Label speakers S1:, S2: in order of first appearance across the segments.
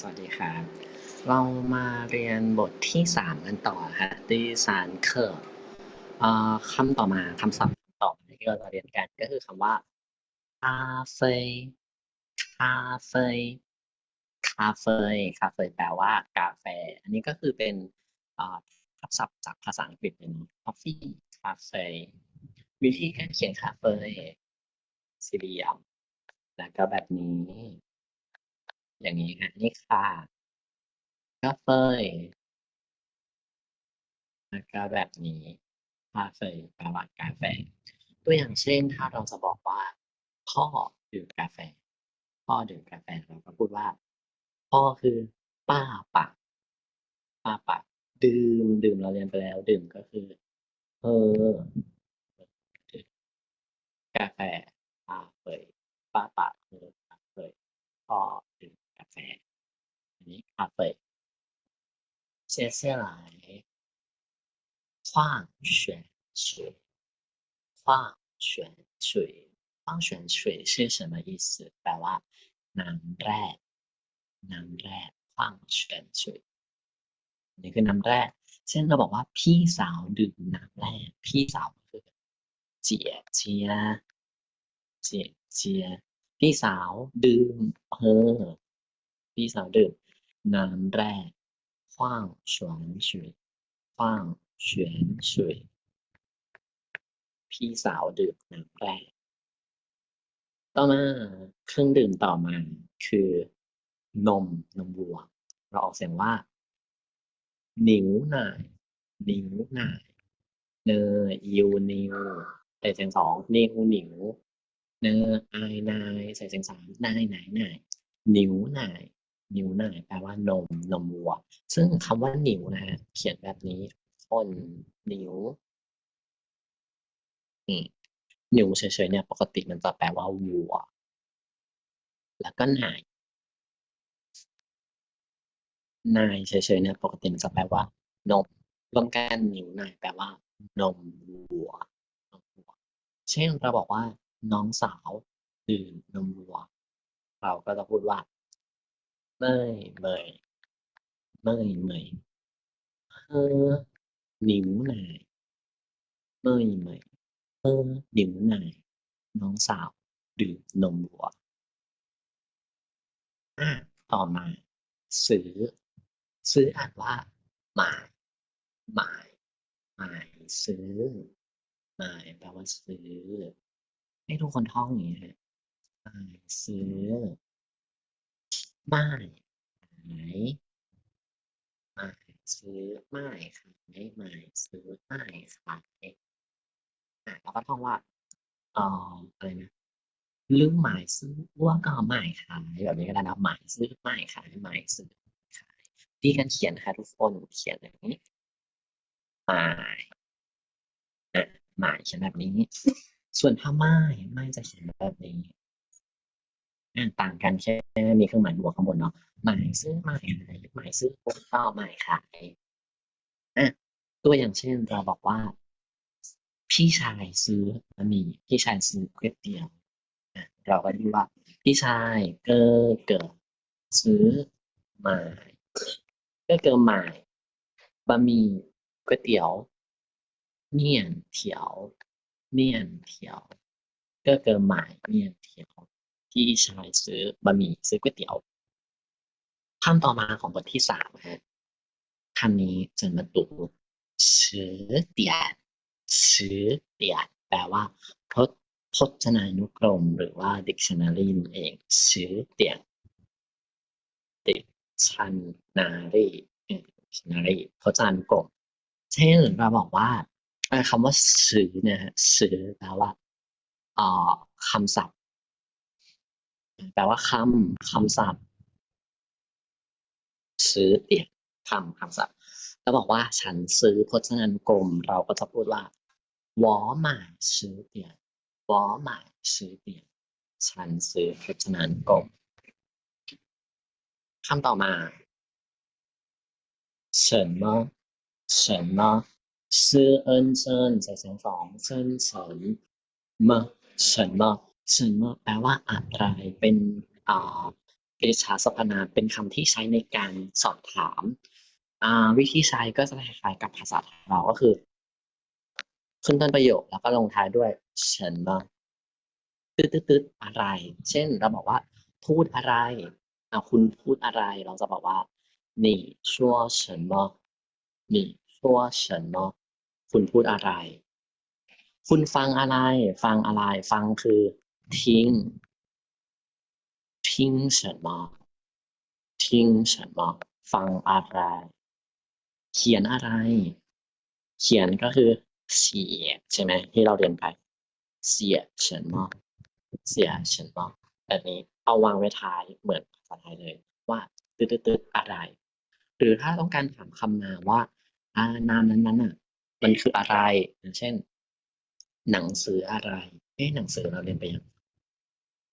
S1: สวัสดีครับ เรามาเรียนบทที่สามกันต่อฮะดีสารเคอร์คำต่อมาคำศัพท์ต่อที่เราจะเรียนกันก็คือคำว่าคาเฟ่คาเฟ่คาเฟ่คาเฟ่แปลว่ากาแฟ อันนี้ก็คือเป็นคำศัพท์จากภาษาอังกฤษเป็นคอฟฟี่คาเฟ่วิธีการเขียนคาเฟ่สี่เหลี่ยมแล้วก็แบบนี้ อย่างนี้ฮะนี่ค่ะกาเฟแล้วก็แบบนี้คาเฟ่แปลว่ากาแฟ ตัวอย่างเช่นถ้าเราจะบอกว่า พ่อดื่มกาแฟ พ่อดื่มกาแฟเราก็พูดว่า พ่อคือป้าปะป้าปะดื่มดื่มเราเรียนไปแล้วดื่มก็คือ เออกาแฟป้าเฟยป้าปะคือกาเฟยพ่อ ฟ อันนี้คาเฟ่接下来矿泉水矿泉水矿泉水是什么意思แปลว่าน้ำแร่น้ำแร่矿泉水อันนี่คือน้ำแร่เช่นเราบอกว่าพี่สาวดื่มน้ำแร่พี่สาวก็คือเจี๋ยเจียเจี๋ยเจียพี่สาวดื่มเออ พี่สาวดื่มน้ำแร่ฟางฉวนฉุยฟางฉวนฉุยพี่สาวดื่มน้ำแร่ต่อมาเครื่องดื่มต่อมาคือนมนมวัว เราออกเสียงว่านิ้วหน่ายนิ้วหน่ายเนยยูนิวใส่เสียงสองนิ้วนิวเนยไอนายใส่เสียงสามนายนายนายนิ้วหน่าย นิวหน่ายแปลว่านมนมวัว ซึ่งคำว่านิวนะฮะเขียนแบบนี้คนนิวนิวเฉยๆเนี่ย ปกติมันจะแปลว่าวัว แล้วก็นายนายเฉยๆเนี่ย ปกติมันจะแปลว่านมรวมกันนิวนายแปลว่า นมวัวนมวัวเช่นเราบอกว่า น้องสาวดื่มนมวัว เราก็จะพูดว่า เมยเมยเมยเมยเฮอนิ้วนายเมยเมยเฮอนิ้วนายน้องสาวดื่มนมวัวอะต่อมาซื้อ ซื้ออ่านว่าหมายหมายหมายซื้อหมายแปลว่าซื้อ ให้ทุกคนท่องอย่างนี้ฮะหมายซื้อ หมายขายหมาซื้อหมายขายหมายซื้อหมายขายอะเราก็ท่องว่าเอ่ออะไรนะลืมหมายซื้อว่าก็หมายขายแบบนี้ก็ได้นะหมายซื้อหมายขายหมายซื้อขายที่การเขียนนะคะทุกคนเขียนอย่างนี้หมายอะหมายเขียนแบบนี้ ส่วนถ้าไม่ไม่จะเขียนแบบนี้ ต่างกันแค่มีเครื่องหมายบวกข้างบนเนาะหมายซื้อหมายอะไหมายซื้อปุ๊ต่อหมายขายอะตัวอย่างเช่นเราบอกว่า พี่ชายซื้อบะหมี่พี่ชายซื้อก๋วยเตี๋ยวเราก็เรียกว่า พี่ชายเกอเกิดซื้อหมายก็เกิดหมายบะหมี่ก๋วยเตี๋ยวเมี่ยนเถียวเมี่ยนเถียวก็เกิดหมายเมี่ยนเถียว พี่ชายซื้อบะหมี่ซื้อก๋วยเตี๋ยวคำต่อมาของบทที่สามฮะคำนี้จะมาดูชื่อเตียนชื่อเตียนแปลว่าพจพจนานุกรม หรือว่า dictionary นั่นเองชื่อเตียน dictionary dictionary พจนานุกรมเช่นเราบอกว่าคำว่าซื้อเนี่ยซื้อแปลว่าอ่อคำศัพท์ แปลว่าคำคำศัพท์ซื้อเตียนคำคำศัพท์แล้วบอกว่าฉันซื้อพจนานุกรม เราก็จะพูดว่า我买ซื้อเตียน我买ซื้อเตียนฉันซื้อพจนานุกรมคำต่อมา什么什么是恩真ใส่เสียงสองเซินเฉินมะ什么 什么แปลว่าอะไรเป็นอ่า กริชาสรรพนามเป็นคำที่ใช้ในการสอบถาม อ่า วิธีใช้ก็จะคล้ายๆกับภาษาไทยเราก็คือ ขึ้นต้นประโยคแล้วก็ลงท้ายด้วยเฉินมาตึ๊ดตึ๊ดตึ๊ดอะไร เช่น เราบอกว่า พูดอะไรอ่าคุณพูดอะไร เราจะบอกว่า你说什么你说什么คุณพูดอะไร คุณฟังอะไร ฟังอะไร ฟังคือ ทิ้งทิ้ง什么ทิ้ง什么ฟังอะไร เขียนอะไร เขียนก็คือเสียใช่ไหมที่เราเรียนไปเสีย什么เสีย什么แบบนี้เอาวางไว้ท้ายเหมือนภาษาไทยเลย ว่าตึ๊ดตึ๊ดตึ๊ดอะไร หรือถ้าต้องการถามคำนามว่าอ่านามนั้นๆอ่ะ มันคืออะไร อย่างเช่น หนังสืออะไร เอ๊ะหนังสือเราเรียนไปยัง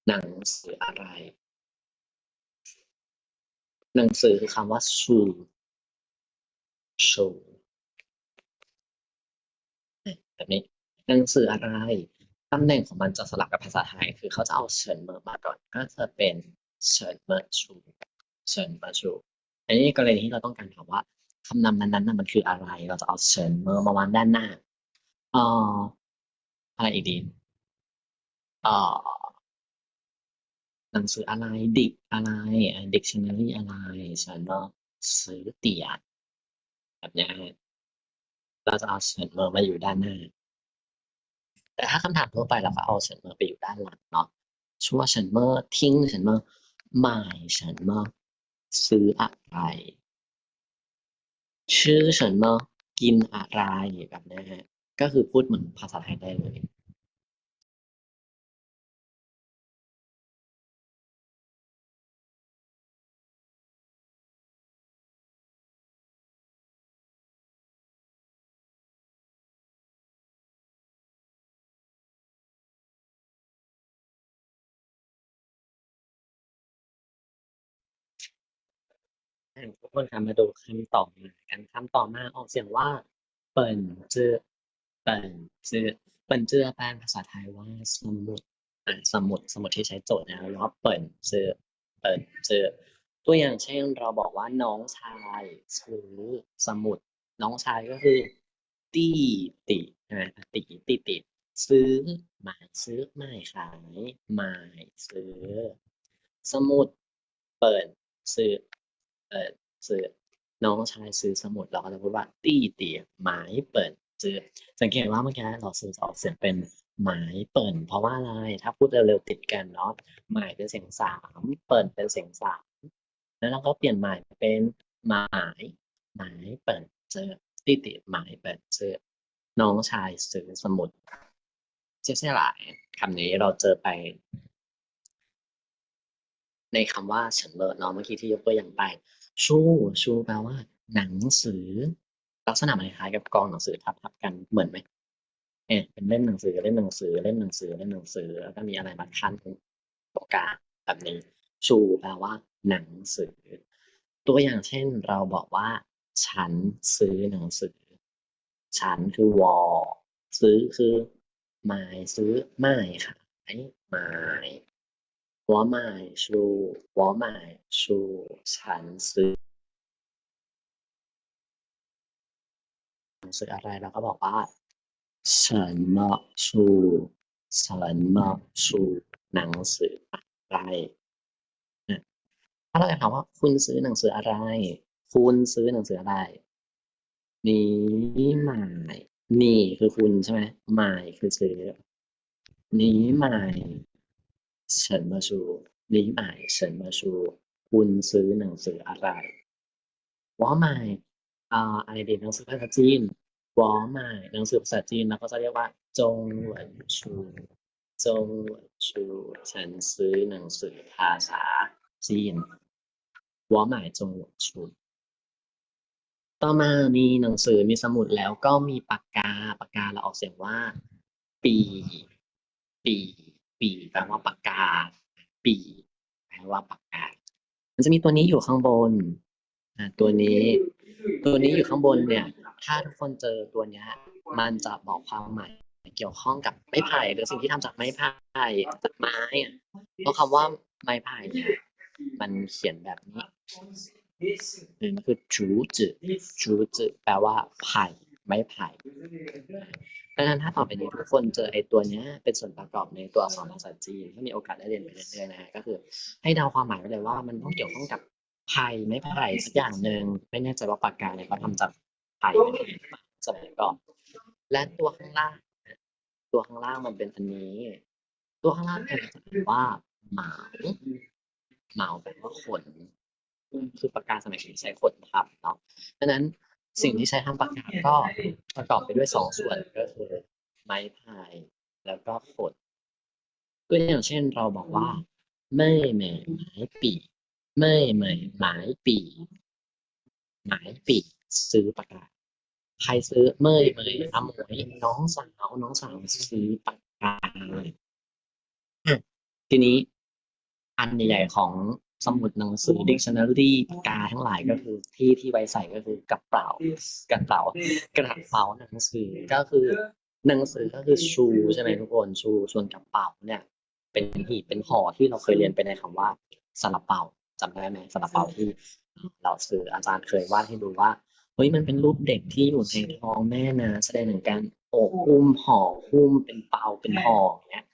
S1: หนังสืออะไร หนังสือคือคำว่าชูชูแบบนี้ หนังสืออะไร ตำแหน่งของมันจะสลับกับภาษาไทย คือเขาจะเอาเฉินเมอมาก่อน ก็จะเป็นเฉินเมอชูเฉินเมอชู อันนี้กรณีที่เราต้องการถามว่าคำนามนั้นๆน่ะมันคืออะไร เราจะเอาเฉินเมอมาวางด้านหน้า เอ่ออะไรอีกดี เอ่อ หนังสืออะไร ดิกอะไรดิกชันนารีอะไรฉินเมอสือเตี่ยแบบนี้เราจะเอาเฉินเมอมาอยู่ด้านหน้า แต่ถ้าคำถามทั่วไปเราก็เอาเฉินเมอไปอยู่ด้านหลังเนาะชั่วเฉินเมอทิ้งเฉินเมอหมายเฉินเมอซื้ออะไร ชื่อเฉินเมอกินอะไรแบบนี้ก็คือพูดเหมือนภาษาไทยได้เลย ทุกคนคะมาดูคำต่อมากันคำต่อมาออกเสียงว่า เปิ่นเจือเปิ่นเจือเปิ่นเจือแปลภาษาไทยว่าสมุดอ่าสมุดสมุดที่ใช้โจทย์นะแล้วก็เปิ่นเจือเปิ่นเจือตัวอย่างเช่นเราบอกว่าน้องชายซื้อสมุด น้องชายก็คือ ตีติใช่ไหมติติติซื้อหมายซื้อไม่ขายหมายซื้อ สมุด เปิ่นซื้อ ซื้อน้องชายซื้อสมุดเราก็จะพูดว่าตี้เตี๋ยหมายเปิดซื้อสังเกตว่าเมื่อกี้เราซื้อออกเสียงเป็นหมายเปิดเพราะว่าอะไรถ้าพูดเร็วๆติดกันเนาะหมายเป็นเสียงสามเปิดเป็นเสียงสามแล้วเราก็เปลี่ยนหมายเป็นหมายหมายเปิดซื้อตี้เตี๋ยหมายเปิดซื้อน้องชายซื้อสมุดเชื่อหลายคำนี้เราเจอไป ในคำว่าเฉินเลอเนาะเมื่อกี้ที่ยกตัวอย่างไป ชูชูแปลว่า หนังสือ ลักษณะมันคล้ายกับกองหนังสือทับทับกันเหมือนไหมเออเป็นเล่มหนังสือเล่มหนังสือเล่มหนังสือเล่มหนังสือแล้วก็มีอะไรมาขั้นตรงกลางแบบนี้ชูแปลว่า หนังสือ ตัวอย่างเช่นเราบอกว่า ฉันซื้อหนังสือ ฉันคือวอซื้อคือหมายซื้อไม่ขายหมาย 我买书我买书ฉันซื้อหนังสืออะไรเราก็บอกว่า什么书什么书หนังสืออะไรอ่ะถ้าเราจะถามว่า คุณซื้อหนังสืออะไร คุณซื้อหนังสืออะไรนี่หมายนี่คือคุณใช่ไหมหมายคือซื้อนี่หมาย ฉันมาชูนี้หมายฉันมาชู คุณซื้อหนังสืออะไรว่าหม่อ่าไอเดียหนังสือภาษาจีนว่าหม่หนังสือภาษาจีนแล้วก็จะเรียกว่า จงหวนชูจงหวนชูฉันซื้อหนังสือภาษาจีนว่าหม่จงหวนชูต่อมามีหนังสือมีสมุดแล้วก็มีปากกาปากกาเราออกเสียงว่า ปี ปี ปีแปลว่าปากกา ปีแปลว่าปากกา มันจะมีตัวนี้อยู่ข้างบนอะตัวนี้ ตัวนี้อยู่ข้างบนเนี่ย ถ้าทุกคนเจอตัวเนี้ยมันจะบอกความหมายเกี่ยวข้องกับไม้ไผ่หรือสิ่งที่ทำจากไม้ไผ่จากไม้อะเพราะคำว่าไม้ไผ่เนี่ยมันมันเขียนแบบนี้หนึ่งคือจูจืจูจืแปลว่าไผ่ ไม้ไผ่ดังนั้นถ้าต่อไปนี้ทุกคนเจอไอ้ตัวเนี้ยเป็นส่วนประกอบในตัวอักษรภาษาจีนถ้ามีโอกาสได้เรียนไปเรื่อยๆนะฮะก็คือ ให้เดาความหมายไปเลยว่ามันต้องเกี่ยวข้องกับไผ่ไม้ไผ่สักอย่างหนึ่งไม่แน่ใจว่าปากกาเนี่ยเขาทำจากไผ่ไม้ไผ่หรือเปล่าสมัยก่อนและตัวข้างล่าง ตัวข้างล่างมันเป็นอันนี้ ตัวข้างล่างเนี่ยมันจะอ่านว่าเหมาเหมาแปลว่าขนคือปากกาสมัยก่อนใช้ขนทำเนาะดังนั้น สิ่งที่ใช้ทำปากกาก็ประกอบไปด้วยสองส่วนก็คือ ไม้พาย แล้วก็ขนตัวอย่างเช่นเราบอกว่า ไม่เหม่ไม้ปีไม่เหม่ไม้ปีไม้ปีซื้อปากกาใครซื้อเมยเมยอาหมวยน้องสาวน้องสาวซื้อปากกาเลยอะทีนี้อันใหญ่ๆของ สมุดหนังสือ dictionary ปากกาทั้งหลายก็คือที่ที่ไว้ใส่ก็คือกระเป๋ากระเป๋ากระเป๋าหนังสือก็คือหนังสือก็คือชูใช่ไหมทุกคนชูส่วนกระเป๋าเนี่ย เป็นหีบเป็นห่อที่เราเคยเรียนไปในคำว่าซาลาเปาจำได้ไหมซาลาเปาที่เราสื่ออาจารย์เคยวาดให้ดูว่าเฮ้ยมันเป็นรูปเด็กที่อยู่ในท้องแม่นะแสดงถึงการโอบอุ้มห่อหุ้มเป็นเปาเป็นห่ออย่างเงี้ย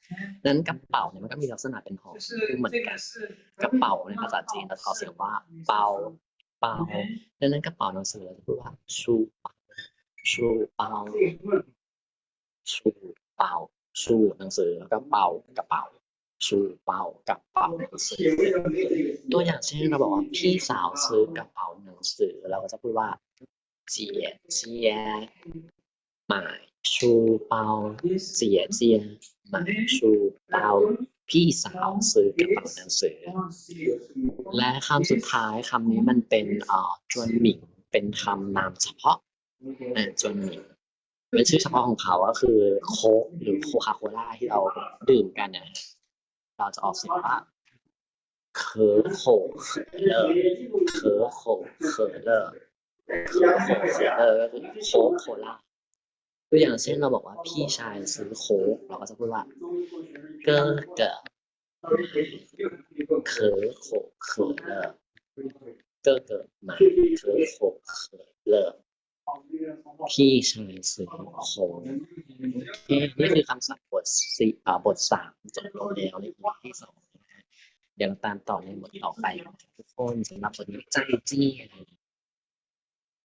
S1: นั้นกระเป๋าเนี่ยมันก็มีลักษณะเป็นห่อหุ้มเหมือนกันกระเป๋าในภาษาจีนเราเขาเสียงว่าเปาเปาดังนั้นกระเป๋าหนังสือเราจะพูดว่าชูเปาชูเปาชูเปาชูหนังสือแล้วก็เปากระเป๋าชูเปากระเป๋าหนังสือตัวอย่างเช่นเราบอกว่าพี่สาวซื้อกระเป๋าหนังสือเราก็จะพูดว่าเจียเจียหมาย ชูเปาเสียเจีย หมายชูเปาพี่สาวซื้อกระเป๋าหนังสือ และคำสุดท้ายคำนี้มันเป็นอ่อจวนหมิงเป็นคำนามเฉพาะนะจวนหมิงเป็นชื่อเฉพาะของเขาก็คือโค้กหรือโคคาโคล่าที่เราดื่มกันเนี่ยเราจะออกเสียงว่าเคอร์โคเลอร์เคอร์โคเคอเลอเคอร์โคเคอเลอโคโคล่า ตัวอย่างเช่น เราบอกว่าพี่ชายซื้อโค้กเราก็จะพูดว่าเกอเกอเขอโขเขอเลอเกอเกอมาเขอโขเขอเลอพี่ชายซื้อโค้กนี่คือคำสั่งบทสี่บทสามจบลงแล้วในบทที่สองเดี๋ยวเรตามต่อในบทต่อไปทุกคนสำหรับบทนี้ใจจี้อ